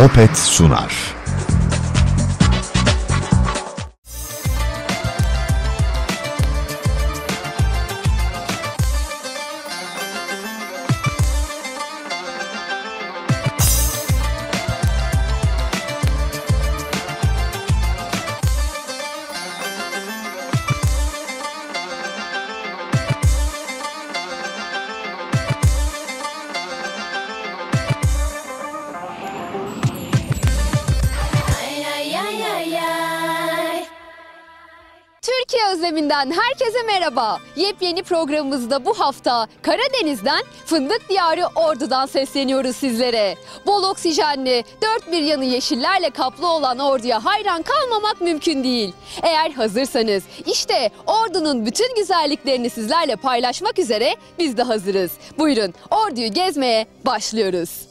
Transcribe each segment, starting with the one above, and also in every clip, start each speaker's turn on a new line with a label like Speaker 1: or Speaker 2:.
Speaker 1: Opet sunar.
Speaker 2: Türkiye özleminden herkese merhaba. Yepyeni programımızda bu hafta Karadeniz'den Fındık Diyarı Ordu'dan sesleniyoruz sizlere. Bol oksijenli, dört bir yanı yeşillerle kaplı olan Ordu'ya hayran kalmamak mümkün değil. Eğer hazırsanız işte Ordu'nun bütün güzelliklerini sizlerle paylaşmak üzere biz de hazırız. Buyurun Ordu'yu gezmeye başlıyoruz.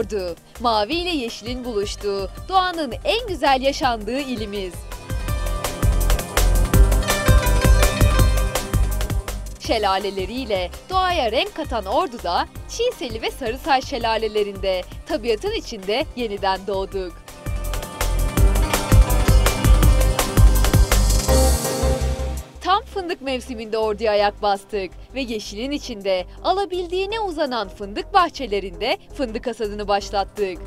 Speaker 2: Ordu, mavi ile yeşilin buluştuğu, doğanın en güzel yaşandığı ilimiz. Şelaleleriyle doğaya renk katan Ordu'da Çiğseli ve Sarısay şelalelerinde tabiatın içinde yeniden doğduk. Fındık mevsiminde orduya ayak bastık ve yeşilin içinde alabildiğine uzanan fındık bahçelerinde fındık hasadını başlattık.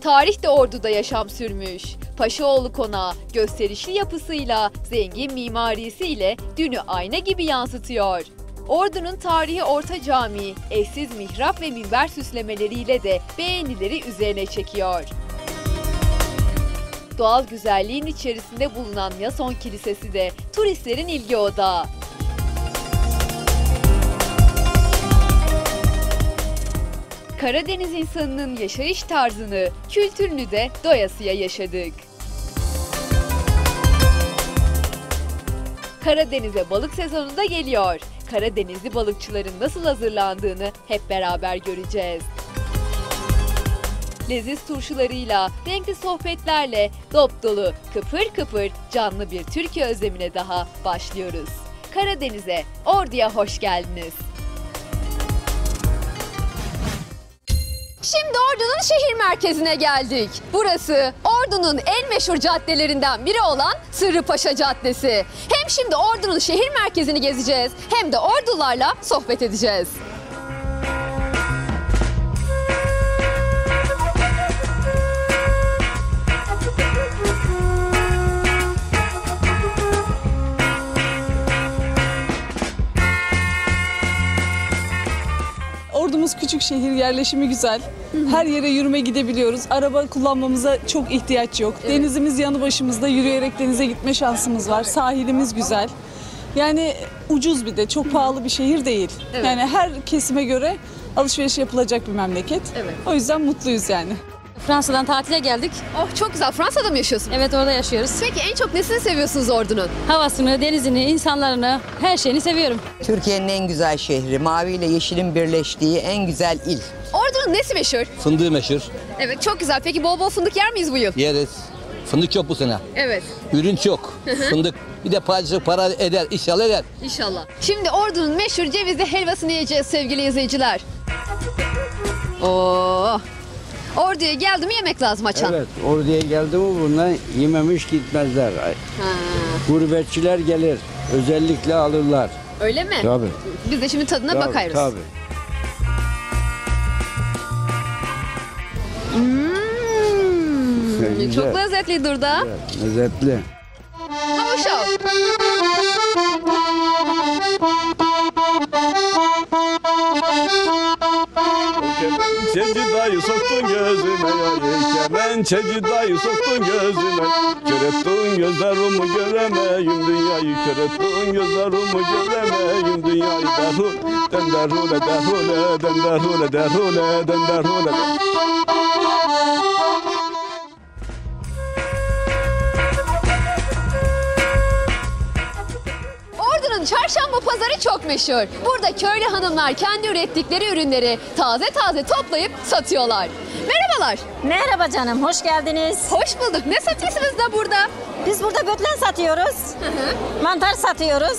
Speaker 2: Tarih de orduda yaşam sürmüş. Paşaoğlu konağı gösterişli yapısıyla, zengin mimarisiyle dünü ayna gibi yansıtıyor. Ordu'nun tarihi Orta Camii, eşsiz mihrap ve minber süslemeleriyle de beğenileri üzerine çekiyor. Doğal güzelliğin içerisinde bulunan Yason Kilisesi de turistlerin ilgi odağı. Karadeniz insanının yaşayış tarzını, kültürünü de doyasıya yaşadık. Karadeniz'e balık sezonu da geliyor. Karadenizli balıkçıların nasıl hazırlandığını hep beraber göreceğiz. Leziz turşularıyla, renkli sohbetlerle dop dolu, kıpır kıpır canlı bir Türkiye özlemine daha başlıyoruz. Karadeniz'e, Ordu'ya hoş geldiniz. Şimdi Ordu'nun şehir merkezine geldik. Burası Ordu'nun en meşhur caddelerinden biri olan Sırrıpaşa Caddesi. Hem şimdi Ordu'nun şehir merkezini gezeceğiz hem de Ordularla sohbet edeceğiz.
Speaker 3: Şehir, yerleşimi güzel. Her yere yürüme gidebiliyoruz. Araba kullanmamıza çok ihtiyaç yok. Denizimiz yanı başımızda. Yürüyerek denize gitme şansımız var. Sahilimiz güzel. Yani ucuz bir de çok pahalı bir şehir değil.
Speaker 2: Evet.
Speaker 3: Yani her kesime göre alışveriş yapılacak bir memleket.
Speaker 2: Evet.
Speaker 3: O yüzden mutluyuz yani.
Speaker 4: Fransa'dan tatile geldik.
Speaker 2: Oh çok güzel. Fransa'da mı yaşıyorsunuz?
Speaker 4: Evet orada yaşıyoruz.
Speaker 2: Peki en çok nesini seviyorsunuz Ordu'nun?
Speaker 4: Havasını, denizini, insanlarını, her şeyini seviyorum.
Speaker 5: Türkiye'nin en güzel şehri, mavi ile yeşilin birleştiği en güzel il.
Speaker 2: Ordu'nun nesi meşhur?
Speaker 6: Fındığı meşhur.
Speaker 2: Evet çok güzel. Peki bol bol fındık yer miyiz bu yıl?
Speaker 6: Yeriz. Fındık çok bu sene.
Speaker 2: Evet
Speaker 6: Ürün çok. Fındık bir de parçası para eder. İnşallah eder.
Speaker 2: inşallah. Şimdi Ordu'nun meşhur cevizli helvasını yiyeceğiz sevgili izleyiciler. Oo. Ordu'ya geldi mi yemek lazım açan.
Speaker 7: Evet, orduya geldi mi bunlar yememiş gitmezler.
Speaker 2: Ha,
Speaker 7: Gurbetçiler gelir, özellikle alırlar.
Speaker 2: öyle mi?
Speaker 7: Tabii.
Speaker 2: Biz de şimdi tadına
Speaker 7: Tabii,
Speaker 2: bakarız.
Speaker 7: Tabii.
Speaker 2: Hmm,
Speaker 7: Güzel.
Speaker 2: çok lezzetli durda.
Speaker 7: Evet, lezzetli.
Speaker 2: Hava
Speaker 8: Cenci dayı soktun gözüme yayı kemer
Speaker 1: pençeci dayı soktun gözüme. Kör ettin gözlerimi göremeyim. Dünyayı Kör ettin gözlerimi göremeyim. Dünyayı Derhul, den derhule, derhule, den derhule, derhule, den derhule.
Speaker 2: Ordu'nun çarşamba pazarı çok meşhur. Burada köylü hanımlar kendi ürettikleri ürünleri taze taze toplayıp satıyorlar. Merhabalar.
Speaker 8: Merhaba canım, hoş geldiniz.
Speaker 2: Hoş bulduk. Ne satıyorsunuz da burada?
Speaker 8: Biz burada bötlen satıyoruz, mantar satıyoruz,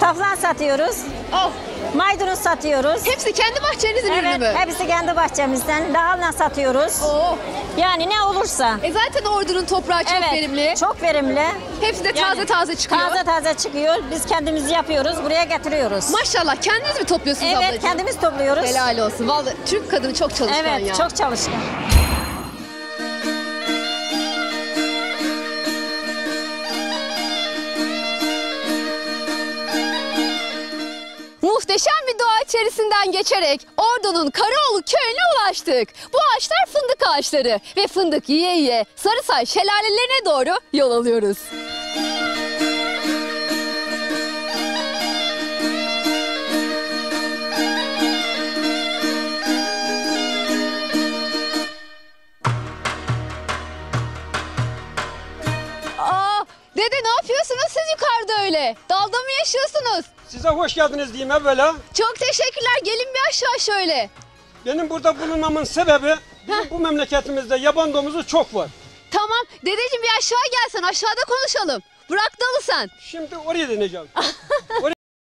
Speaker 8: taflan satıyoruz,
Speaker 2: Oh,
Speaker 8: maydanoz satıyoruz.
Speaker 2: hepsi kendi bahçenizin ürünü
Speaker 8: Evet,
Speaker 2: mü?
Speaker 8: hepsi kendi bahçemizden. Lahana satıyoruz.
Speaker 2: Oo.
Speaker 8: Yani ne olursa.
Speaker 2: E zaten Ordu'nun toprağı çok
Speaker 8: evet,
Speaker 2: verimli.
Speaker 8: çok verimli.
Speaker 2: Hepsi de
Speaker 8: Yani
Speaker 2: taze taze çıkıyor.
Speaker 8: Taze taze çıkıyor. Biz kendimiz yapıyoruz, buraya getiriyoruz.
Speaker 2: Maşallah kendiniz mi topluyorsunuz
Speaker 8: evet,
Speaker 2: ablacığım?
Speaker 8: kendimiz topluyoruz.
Speaker 2: Helal olsun. Vallahi Türk kadını çok çalışkan
Speaker 8: Evet,
Speaker 2: ya.
Speaker 8: çok çalışkan.
Speaker 2: İçerisinden geçerek Ordu'nun Karaoğlu köyüne ulaştık. Bu ağaçlar fındık ağaçları ve fındık yiye yiye Sarısay şelalelerine doğru yol alıyoruz. Aa, dede ne yapıyorsunuz yukarıda öyle? Dalda mı yaşıyorsunuz?
Speaker 9: Size hoş geldiniz diyeyim evvela.
Speaker 2: Çok teşekkürler. Gelin bir aşağı şöyle.
Speaker 9: Benim burada bulunmamın sebebi bizim bu memleketimizde yaban domuzu çok var.
Speaker 2: Tamam. Dedeciğim bir aşağı gelsen. Aşağıda konuşalım. Bırak dalı sen.
Speaker 9: Şimdi oraya deneyeceğim.